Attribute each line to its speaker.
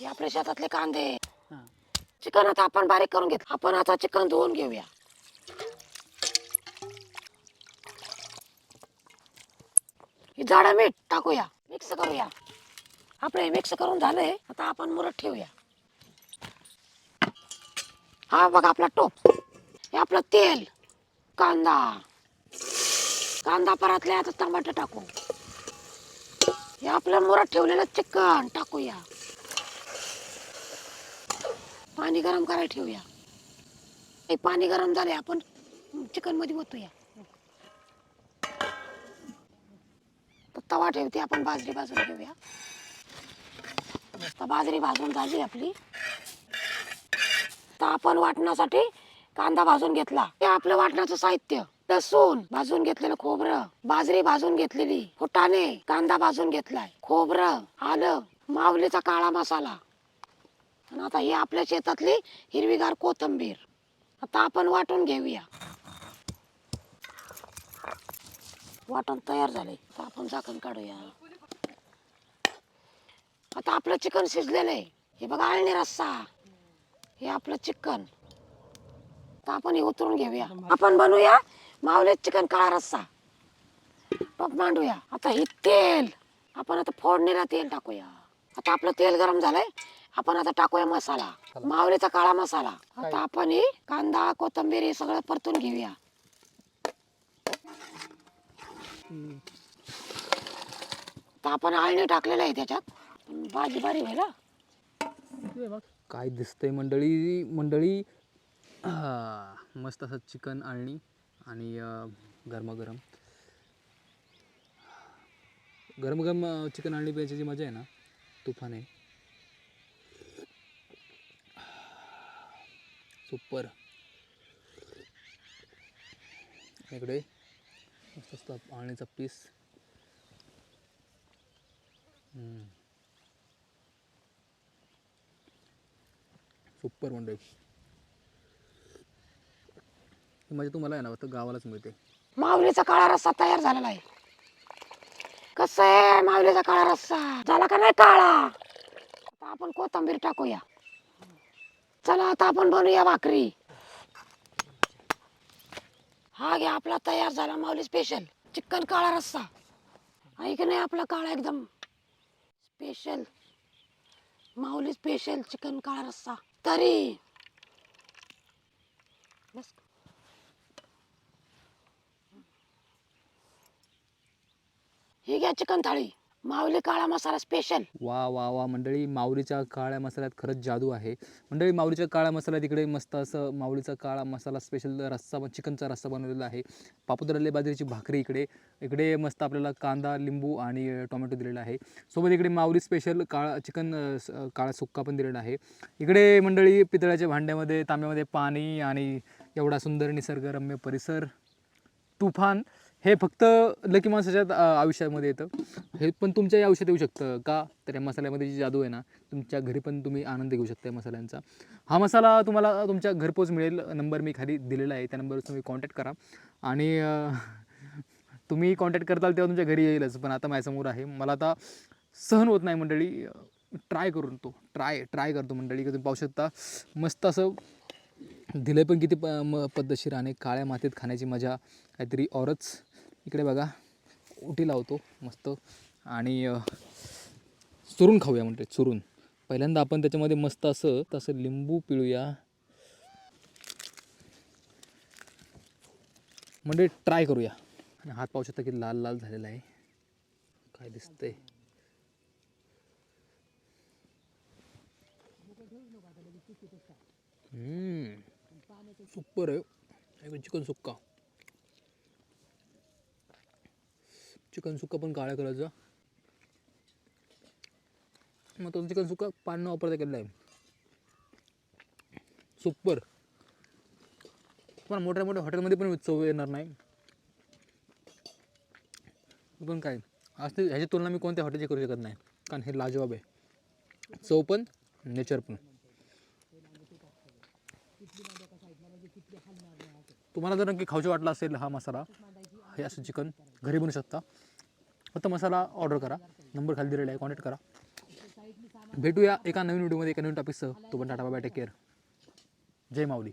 Speaker 1: हे आपल्या शेतातले कांदे.
Speaker 2: हां.
Speaker 1: चिकन आता आपण बारीक करून घेत आपण आता चिकन धुवून घेऊया. ही झाडं मीठ टाकूया मिक्स करूया. आपले मिक्स करून झालंय आता आपण मुरत ठेवूया. हा बघा आपला टोप. हे आपलं तेल. कांदा. कांदा परतल्या आता टमाटर टाकू. हे आपलं मुरत ठेवलेलं चिकन टाकूया. पाणी गरम करायला ठेवूया. हे पाणी गरम झाले आपण चिकनमध्ये ओतूया. तवा ठेवते आपण बाजरी भाजून घेऊया. तर बाजरी भाजून झाली आपली. तर आपण वाटण्यासाठी कांदा भाजून घेतला. हे आपलं वाटण्याचं साहित्य. लसूण भाजून घेतलेलं खोबरं. बाजरी भाजून घेतलेली फुटाणे कांदा भाजून घेतलाय. खोबरं आलं मावलीचा काळा मसाला. आणि आता हे आपल्या शेतातली हिरवीगार कोथंबीर. आता आपण वाटून घेऊया. वाटून तयार झाले तर आपण झाकण काढूया. आता आपलं चिकन शिजलेलं आहे. हे बघा आळणी रस्सा. हे आपलं चिकन. तर आपण हे उतरून घेऊया. आपण बनवूया मावले चिकन काळा रस्सा. पप मांडूया. आता हे तेल. आपण आता फोडणीला तेल टाकूया. आता आपलं तेल गरम झालंय. आपण आता टाकूया मसाला. मावळीचा काळा मसाला. आता आपण हे कांदा कोथंबीर हे सगळं परतून घेऊया. तर आपण आळणी टाकलेलं आहे त्याच्यात. भाजी बारी व्हायला
Speaker 2: काय दिसतंय मंडळी? मंडळी हा, मस्त असं चिकन आळणी आणि अं, गरमागरम. गरम गरम चिकन आळणी प्यायची जी मजा आहे ना तुफान आहे. सुपर. इकडे मस्त असतं आळणीचा पीस सुपर मंडळी. ही मजा तुम्हाला आहे ना फक्त गावालाच मिळते.
Speaker 1: माऊलीचा काळा रस्सा तयार झालेला आहे. कसं आहे माऊलीचा काळा रस्सा? झाला का नाही काळा? आता आपण कोथंबीर टाकूया. चला आता आपण बनवूया भाकरी. हा घ्या आपला तयार झाला माऊली स्पेशल चिकन काळा रस्सा. ऐक नाही आपला काळा एकदम? स्पेशल माऊली स्पेशल चिकन काळा रस्सा. तरी. बस. ही घ्या चिकन थाळी. माऊली काळा मसाला स्पेशल
Speaker 2: वा वा वा. मंडळी माऊलीच्या काळ्या मसाल्यात खरंच जादू आहे. मंडळी माऊलीच्या काळ्या मसाला तिकडे मस्त असं माऊलीचा काळा मसाला स्पेशल रस्सा चिकनचा रस्सा बनवलेला आहे. पापुद्रल्ले बाजरीची भाकरी इकडे. इकडे मस्त आपल्याला कांदा लिंबू आणि टोमॅटो दिलेला आहे. सोबत इकडे माऊली स्पेशल काळा चिकन स- काळा सुक्का पण दिलेला आहे. इकडे मंडळी पितळ्याच्या भांड्यामध्ये तांब्यामध्ये पाणी आणि एवढा सुंदर निसर्गरम्य परिसर तुफान हे फक्त लकी माणसाच्या आयुष्यामध्ये येतं. हे पण तुमच्याही आयुष्यात येऊ शकतं का? तर या मसाल्यामध्ये जी जादू आहे ना तुमच्या घरी पण तुम्ही आनंद घेऊ शकता या मसाल्यांचा. हा मसाला तुम्हाला तुमच्या घरपोच मिळेल. नंबर मी खाली दिलेला आहे. त्या नंबरवर तुम्ही कॉन्टॅक्ट करा. आणि तुम्ही कॉन्टॅक्ट करताल तेव्हा तुमच्या घरी येईलच. पण आता माझ्यासमोर आहे. मला आता सहन होत नाही मंडळी. ट्राय करून तो. ट्राय ट्राय करतो मंडळी. की तुम्ही पाहू शकता. मस्त असं दिलं पण किती प म पद्धतशीर आणि काळ्या मातीत खाण्याची मजा. काहीतरी औरच इकडे बघा उटी लावतो मस्त. आणि चुरून खाऊया म्हणते चुरून. पहिल्यांदा आपण त्याच्यामध्ये मस्त असं तसं लिंबू पिळूया. म्हणजे ट्राय करूया. आणि हात पाहू शकता की लाल लाल झालेला आहे. काय दिसतंय. सुपर आहे. चिकन सुक्का. चिकन सुक्का पण काळ्या कलरचा मग तो चिकन सुक्का पान वापरता केलेला आहे सुपर. पण मोठ्या मोठ्या हॉटेलमध्ये पण चव येणार नाही. पण काय असते ह्याची तुलना मी कोणत्या हॉटेलची करू शकत नाही कारण हे लाजवाब आहे. चव पण नेचर पण. तुम्हाला जर नक्की खाऊचे वाटला असेल हा मसाला हे असं चिकन घरी बनवू शकता. फक्त मसाला ऑर्डर करा. नंबर खाली दिलेला आहे. कॉन्टॅक्ट करा. भेटूया एका नवीन व्हिडिओमध्ये एका नवीन टॉपिकसह तो पण टाटा बाय टेक केअर जय माऊली.